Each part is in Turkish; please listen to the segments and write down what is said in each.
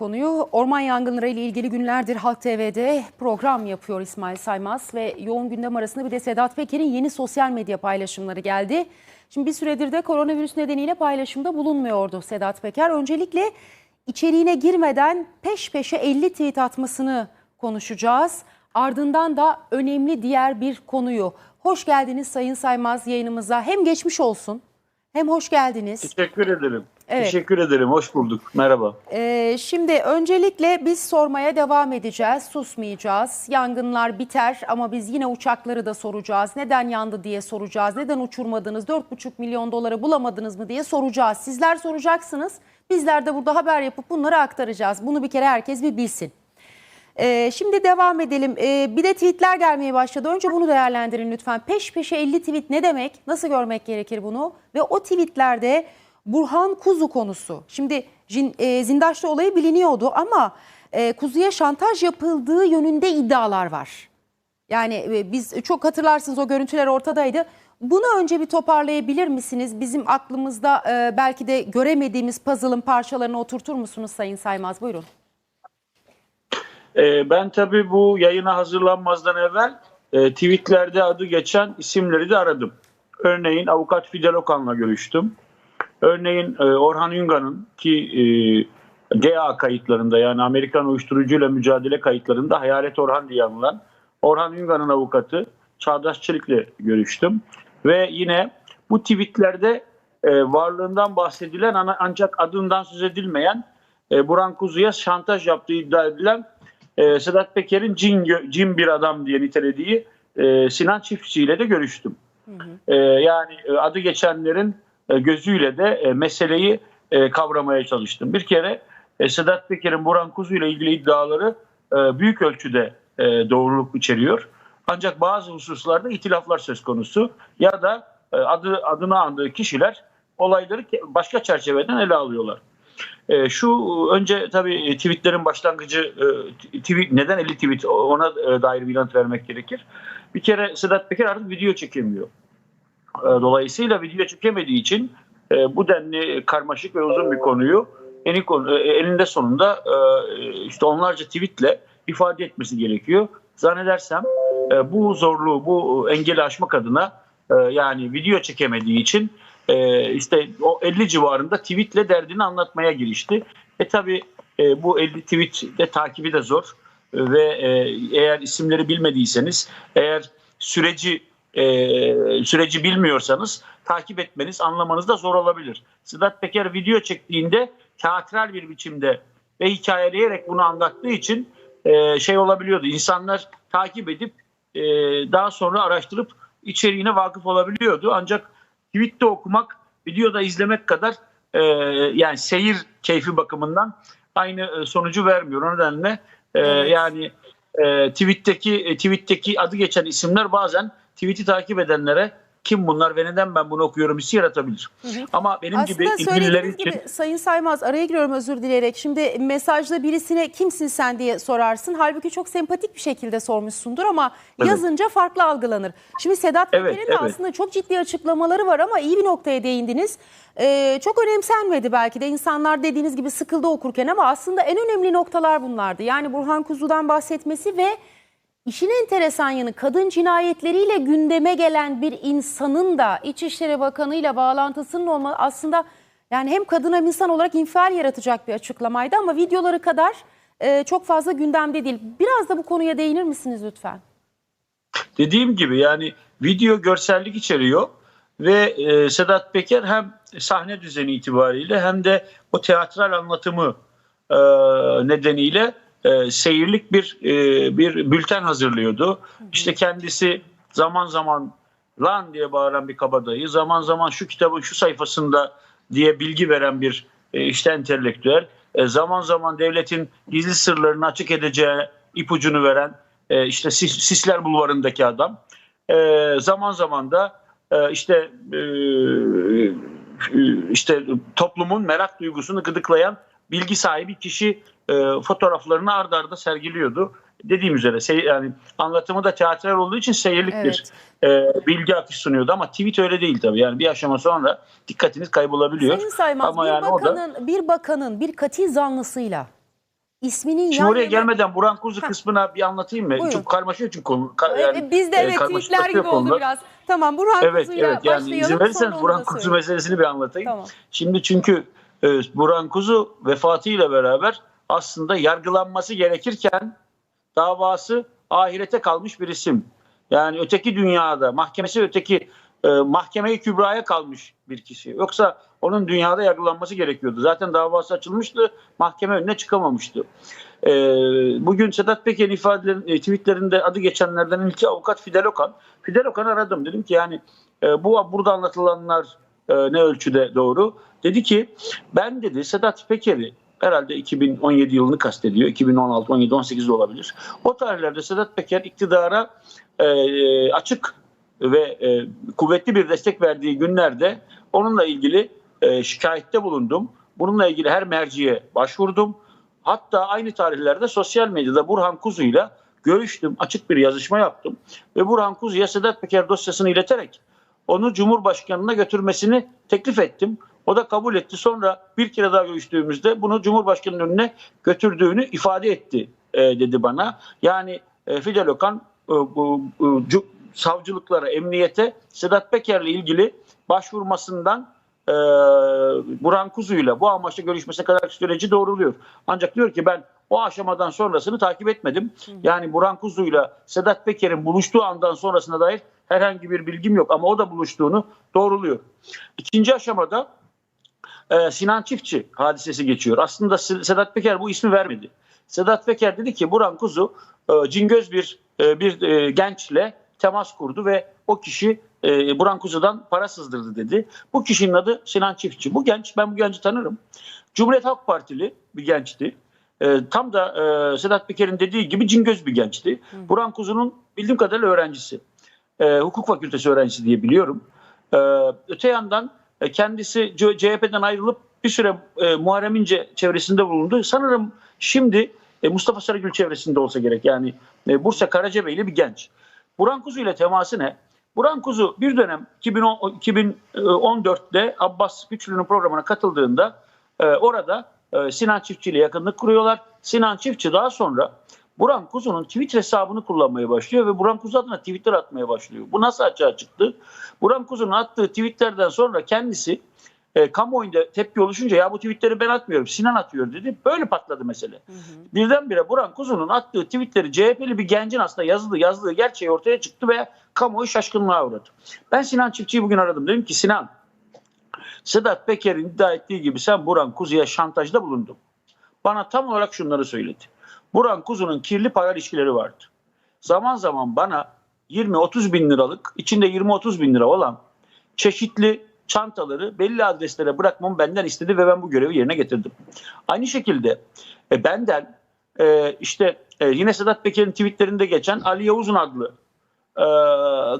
konuyu. Orman yangınları ile ilgili günlerdir Halk TV'de program yapıyor İsmail Saymaz ve yoğun gündem arasında bir de Sedat Peker'in yeni sosyal medya paylaşımları geldi. Şimdi bir süredir de koronavirüs nedeniyle paylaşımda bulunmuyordu Sedat Peker. Öncelikle içeriğine girmeden peş peşe 50 tweet atmasını konuşacağız. Ardından da önemli diğer bir konuyu. Hoş geldiniz Sayın Saymaz yayınımıza. Hem geçmiş olsun hem hoş geldiniz. Teşekkür ederim. Evet. Teşekkür ederim. Hoş bulduk. Merhaba. Ee, şimdi öncelikle biz sormaya devam edeceğiz, susmayacağız. Yangınlar biter ama biz yine uçakları da soracağız. Neden yandı diye soracağız. Neden uçurmadınız, 4,5 milyon doları bulamadınız mı diye soracağız. Sizler soracaksınız, bizler de burada haber yapıp bunları aktaracağız. Bunu bir kere herkes bir bilsin. Ee, şimdi devam edelim. Ee, bir de tweetler gelmeye başladı. Önce bunu değerlendirin lütfen. Peş peşe 50 tweet ne demek? Nasıl görmek gerekir bunu? Ve o tweetlerde Burhan Kuzu konusu. Şimdi e, olayı biliniyordu ama e, Kuzu'ya şantaj yapıldığı yönünde iddialar var. Yani e, biz çok hatırlarsınız o görüntüler ortadaydı. Bunu önce bir toparlayabilir misiniz? Bizim aklımızda e, belki de göremediğimiz puzzle'ın parçalarını oturtur musunuz Sayın Saymaz? Buyurun. Ben tabii bu yayına hazırlanmazdan evvel tweetlerde adı geçen isimleri de aradım. Örneğin avukat Fidel Okan'la görüştüm. Örneğin e, Orhan Üngan'ın ki e, GA kayıtlarında yani Amerikan uyuşturucuyla mücadele kayıtlarında Hayalet Orhan diye anılan Orhan Üngan'ın avukatı Çağdaş Çelik'le görüştüm. Ve yine bu tweetlerde e, varlığından bahsedilen ana- ancak adından söz edilmeyen e, Burhan Kuzu'ya şantaj yaptığı iddia edilen e, Sedat Peker'in cin, cin bir adam diye nitelediği e, Sinan Çiftçi ile de görüştüm. E, yani e, adı geçenlerin gözüyle de e, meseleyi e, kavramaya çalıştım. Bir kere e, Sedat Peker'in Burhan Kuzu ile ilgili iddiaları e, büyük ölçüde e, doğruluk içeriyor. Ancak bazı hususlarda itilaflar söz konusu ya da e, adı adını andığı kişiler olayları başka çerçeveden ele alıyorlar. E, şu önce tabii tweetlerin başlangıcı e, tweet, neden 50 tweet ona e, dair bir yanıt vermek gerekir. Bir kere Sedat Peker artık video çekemiyor. E, Dolayısıyla video çekemediği için e, bu denli karmaşık ve uzun bir konuyu e, elinde sonunda işte onlarca tweetle ifade etmesi gerekiyor. Zannedersem bu zorluğu, bu engeli aşmak adına yani video çekemediği için işte o 50 civarında tweetle derdini anlatmaya girişti. E tabi bu 50 tweet de takibi de zor ve eğer isimleri bilmediyseniz, eğer süreci e, süreci bilmiyorsanız takip etmeniz, anlamanız da zor olabilir. Sedat Peker video çektiğinde teatral bir biçimde ve hikayeleyerek bunu anlattığı için e, şey olabiliyordu. İnsanlar takip edip e, daha sonra araştırıp içeriğine vakıf olabiliyordu. Ancak tweette okumak, videoda izlemek kadar e, yani seyir keyfi bakımından aynı e, sonucu vermiyor. O nedenle e, yani e, tweetteki e, tweetteki adı geçen isimler bazen tweet'i takip edenlere kim bunlar ve neden ben bunu okuyorum hissi yaratabilir. Ama benim gibi Aslında ilgililer söylediğiniz için gibi Sayın Saymaz araya giriyorum özür dileyerek. Şimdi mesajda birisine kimsin sen diye sorarsın. Halbuki çok sempatik bir şekilde sormuşsundur ama Evet. yazınca farklı algılanır. Şimdi Sedat Evet, Peker'in evet. aslında çok ciddi açıklamaları var ama iyi bir noktaya değindiniz. Ee, çok önemsenmedi belki de insanlar dediğiniz gibi sıkıldı okurken ama aslında en önemli noktalar bunlardı. Yani Burhan Kuzu'dan bahsetmesi ve İşin enteresan yanı kadın cinayetleriyle gündeme gelen bir insanın da İçişleri Bakanı ile bağlantısının olması aslında yani hem kadın hem insan olarak infial yaratacak bir açıklamaydı ama videoları kadar e, çok fazla gündemde değil. Biraz da bu konuya değinir misiniz lütfen? Dediğim gibi yani video görsellik içeriyor ve e, Sedat Peker hem sahne düzeni itibariyle hem de o teatral anlatımı e, nedeniyle e, seyirlik bir e, bir bülten hazırlıyordu. İşte kendisi zaman zaman lan diye bağıran bir kabadayı, zaman zaman şu kitabın şu sayfasında diye bilgi veren bir e, işte entelektüel, e, zaman zaman devletin gizli sırlarını açık edeceği ipucunu veren e, işte Sis- Sisler Bulvarı'ndaki adam. E, zaman zaman da e, işte e, işte toplumun merak duygusunu gıdıklayan bilgi sahibi kişi e, fotoğraflarını ardarda arda sergiliyordu. Dediğim üzere sey- yani anlatımı da teatral olduğu için seyirlik bir e, bilgi akışı sunuyordu ama tweet öyle değil tabii. Yani bir aşama sonra dikkatiniz kaybolabiliyor. Sayın Saymaz ama bir, yani o da bakanın, bir bakanın bir katil zanlısıyla isminin Şimdi oraya yana- gelmeden Burhan Kuzu kısmına bir anlatayım mı? Buyurun. Çok karmaşıyor çünkü konu. Ka- E, yani, Biz de e, evet tweetler gibi oldu konular. biraz. Tamam Burhan Evet Kuzu'yla evet yani başlayalım. izin verirseniz Burhan Kuzu meselesini bir anlatayım. Tamam. Şimdi çünkü e, Burhan Kuzu vefatıyla beraber aslında yargılanması gerekirken davası ahirete kalmış bir isim. Yani öteki dünyada mahkemesi öteki e, mahkemeyi kübraya kalmış bir kişi. Yoksa onun dünyada yargılanması gerekiyordu. Zaten davası açılmıştı. Mahkeme önüne çıkamamıştı. E, bugün Sedat Peker'in ifadelerin, e, tweetlerinde adı geçenlerden ilki avukat Fidel Okan. Fidel Okan'ı aradım. Dedim ki yani e, bu burada anlatılanlar e, ne ölçüde doğru? Dedi ki ben dedi Sedat Peker'i herhalde 2017 yılını kastediyor. 2016, 17, 18 de olabilir. O tarihlerde Sedat Peker iktidara e, açık ve e, kuvvetli bir destek verdiği günlerde onunla ilgili e, şikayette bulundum. Bununla ilgili her merciye başvurdum. Hatta aynı tarihlerde sosyal medyada Burhan Kuzu'yla görüştüm. Açık bir yazışma yaptım. Ve Burhan Kuzu'ya Sedat Peker dosyasını ileterek onu Cumhurbaşkanı'na götürmesini teklif ettim. O da kabul etti. Sonra bir kere daha görüştüğümüzde bunu Cumhurbaşkanı'nın önüne götürdüğünü ifade etti e, dedi bana. Yani e, Fidel Okan e, bu, e, savcılıklara, emniyete Sedat Peker'le ilgili başvurmasından e, Burhan Kuzu'yla bu amaçla görüşmesine kadar süreci doğruluyor. Ancak diyor ki ben o aşamadan sonrasını takip etmedim. Yani Burhan Kuzu'yla Sedat Peker'in buluştuğu andan sonrasına dair herhangi bir bilgim yok ama o da buluştuğunu doğruluyor. İkinci aşamada e, Sinan Çiftçi hadisesi geçiyor. Aslında Sedat Peker bu ismi vermedi. Sedat Peker dedi ki Burhan Kuzu e, cingöz bir e, bir e, gençle temas kurdu ve o kişi e, Burhan Kuzu'dan para sızdırdı dedi. Bu kişinin adı Sinan Çiftçi. Bu genç, ben bu genci tanırım. Cumhuriyet Halk Partili bir gençti. E, tam da e, Sedat Peker'in dediği gibi cingöz bir gençti. Burhan Kuzu'nun bildiğim kadarıyla öğrencisi. E, hukuk fakültesi öğrencisi diye biliyorum. E, öte yandan kendisi C- CHP'den ayrılıp bir süre e, Muharrem İnce çevresinde bulundu. Sanırım şimdi e, Mustafa Sarıgül çevresinde olsa gerek. Yani e, Bursa Karacabeyli bir genç. Burhan Kuzu ile teması ne? Burhan Kuzu bir dönem 2010, 2014'te Abbas Güçlü'nün programına katıldığında e, orada e, Sinan Çiftçi ile yakınlık kuruyorlar. Sinan Çiftçi daha sonra Burhan Kuzu'nun Twitter hesabını kullanmaya başlıyor ve Burhan Kuzu adına tweetler atmaya başlıyor. Bu nasıl açığa çıktı? Burhan Kuzu'nun attığı tweetlerden sonra kendisi e, kamuoyunda tepki oluşunca ya bu tweetleri ben atmıyorum Sinan atıyor dedi. Böyle patladı mesele. Birdenbire Burhan Kuzu'nun attığı tweetleri CHP'li bir gencin aslında yazdığı yazdığı gerçeği ortaya çıktı ve kamuoyu şaşkınlığa uğradı. Ben Sinan Çiftçi'yi bugün aradım. Dedim ki Sinan Sedat Peker'in iddia ettiği gibi sen Burhan Kuzu'ya şantajda bulundun. Bana tam olarak şunları söyledi. Burhan Kuzu'nun kirli para ilişkileri vardı. Zaman zaman bana 20-30 bin liralık içinde 20-30 bin lira olan çeşitli çantaları belli adreslere bırakmamı benden istedi ve ben bu görevi yerine getirdim. Aynı şekilde e, benden e, işte e, yine Sedat Peker'in tweetlerinde geçen Ali Yavuz'un adlı e,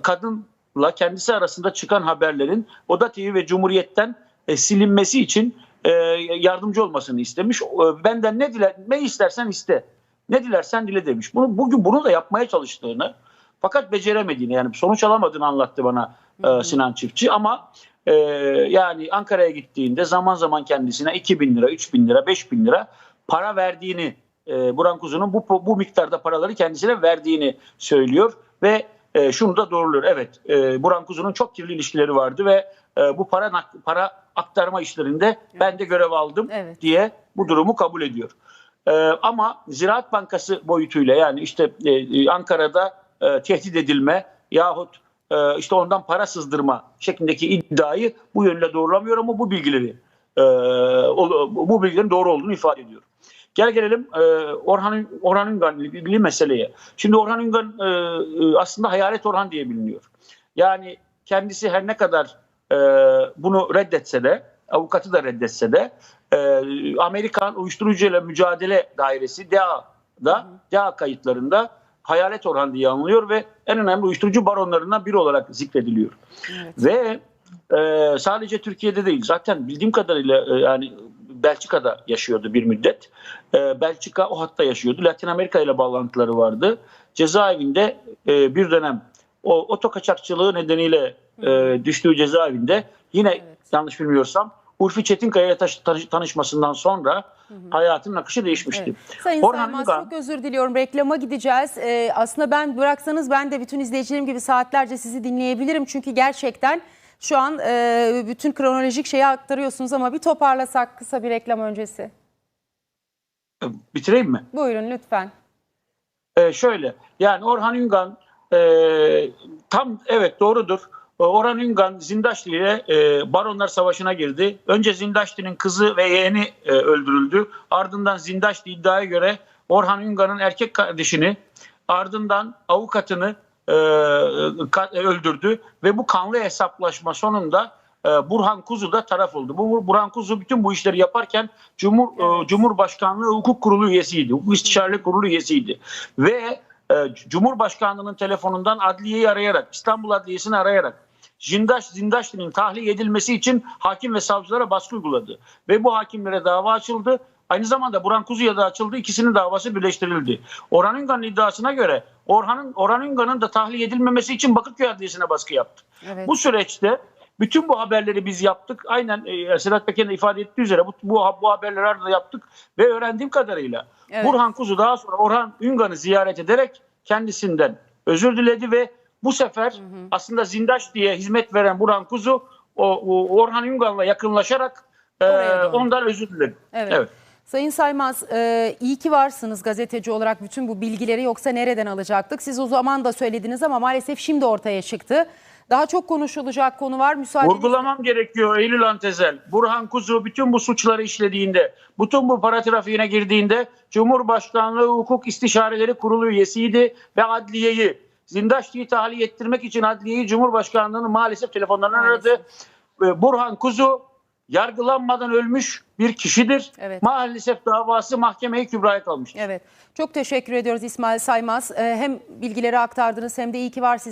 kadınla kendisi arasında çıkan haberlerin Oda TV ve Cumhuriyet'ten e, silinmesi için e, yardımcı olmasını istemiş. E, benden ne diler, ne istersen iste. Ne dilersen dile demiş. Bunu bugün bunu da yapmaya çalıştığını fakat beceremediğini yani sonuç alamadığını anlattı bana e, Sinan Çiftçi ama e, yani Ankara'ya gittiğinde zaman zaman kendisine 2 bin lira, 3 bin lira, 5 bin lira para verdiğini e, Burhan Kuzu'nun bu, bu miktarda paraları kendisine verdiğini söylüyor ve e, şunu da doğruluyor. Evet e, Burhan Kuzu'nun çok kirli ilişkileri vardı ve e, bu para para aktarma işlerinde ben de görev aldım Evet. diye bu durumu kabul ediyor. E, ama Ziraat Bankası boyutuyla yani işte e, Ankara'da e, tehdit edilme yahut e, işte ondan para sızdırma şeklindeki iddiayı bu yönle doğrulamıyor ama bu bilgileri e, bu bilgilerin doğru olduğunu ifade ediyor. Gel gelelim e, Orhan Orhan Üngan ile ilgili meseleye. Şimdi Orhan Üngan e, e, aslında hayalet Orhan diye biliniyor. Yani kendisi her ne kadar e, bunu reddetse de avukatı da reddetse de e, Amerikan Uyuşturucuyla Mücadele Dairesi DEA'da DEA kayıtlarında hayalet Orhan diye anılıyor ve en önemli uyuşturucu baronlarından biri olarak zikrediliyor. Evet. Ve e, sadece Türkiye'de değil zaten bildiğim kadarıyla e, yani Belçika'da yaşıyordu bir müddet. E, Belçika o hatta yaşıyordu. Latin Amerika ile bağlantıları vardı. Cezaevinde e, bir dönem o oto kaçakçılığı nedeniyle e, düştüğü cezaevinde yine Evet. yanlış bilmiyorsam Ulfi Çetinkaya tanışmasından sonra hayatının akışı değişmişti. Evet. Sayın Orhan Saymaz Üngan- çok özür diliyorum. Reklama gideceğiz. Ee, aslında ben bıraksanız ben de bütün izleyicilerim gibi saatlerce sizi dinleyebilirim. Çünkü gerçekten şu an e, bütün kronolojik şeyi aktarıyorsunuz ama bir toparlasak kısa bir reklam öncesi. Bitireyim mi? Buyurun lütfen. Ee, şöyle yani Orhan Üngan e, tam evet doğrudur. Ee, Orhan Üngan Zindaşlı ile e, Baronlar Savaşı'na girdi. Önce Zindaşlı'nın kızı ve yeğeni e, öldürüldü. Ardından Zindaşlı iddiaya göre Orhan Üngan'ın erkek kardeşini ardından avukatını e, ka- öldürdü ve bu kanlı hesaplaşma sonunda e, Burhan Kuzu da taraf oldu. Bu Burhan Kuzu bütün bu işleri yaparken Cumhur e, Cumhurbaşkanlığı Hukuk Kurulu üyesiydi. Hukuk İstişareli Kurulu üyesiydi. Ve Cumhurbaşkanlığının telefonundan adliyeyi arayarak, İstanbul Adliyesi'ni arayarak Zindaş Zindaşlı'nın tahliye edilmesi için hakim ve savcılara baskı uyguladı. Ve bu hakimlere dava açıldı. Aynı zamanda Burhan Kuzu'ya da açıldı. İkisinin davası birleştirildi. Orhan Üngan'ın iddiasına göre Orhan'ın Orhan Üngan'ın da tahliye edilmemesi için Bakırköy Adliyesi'ne baskı yaptı. Evet. Bu süreçte bütün bu haberleri biz yaptık. Aynen e, Sedat Peker'in de ifade ettiği üzere bu, bu, bu haberleri de yaptık. Ve öğrendiğim kadarıyla Evet. Burhan Kuzu daha sonra Orhan Üngan'ı ziyaret ederek kendisinden özür diledi ve bu sefer aslında Zindaş diye hizmet veren Burhan Kuzu o, o Orhan Üngan'la yakınlaşarak e, ondan özür diledi. Evet. evet. Sayın Saymaz, e, iyi ki varsınız gazeteci olarak bütün bu bilgileri yoksa nereden alacaktık? Siz o zaman da söylediniz ama maalesef şimdi ortaya çıktı. Daha çok konuşulacak konu var. Müsaade Vurgulamam gerekiyor Eylül Antezel. Burhan Kuzu bütün bu suçları işlediğinde, bütün bu para trafiğine girdiğinde Cumhurbaşkanlığı Hukuk İstişareleri Kurulu üyesiydi ve adliyeyi Zindaşlı'yı tahliye ettirmek için adliyeyi Cumhurbaşkanlığı'nın maalesef telefonlarından aradı. Ve Burhan Kuzu yargılanmadan ölmüş bir kişidir. Evet. Maalesef davası mahkemeye kübraya kalmıştır. Evet. Çok teşekkür ediyoruz İsmail Saymaz. E, hem bilgileri aktardınız hem de iyi ki var siz.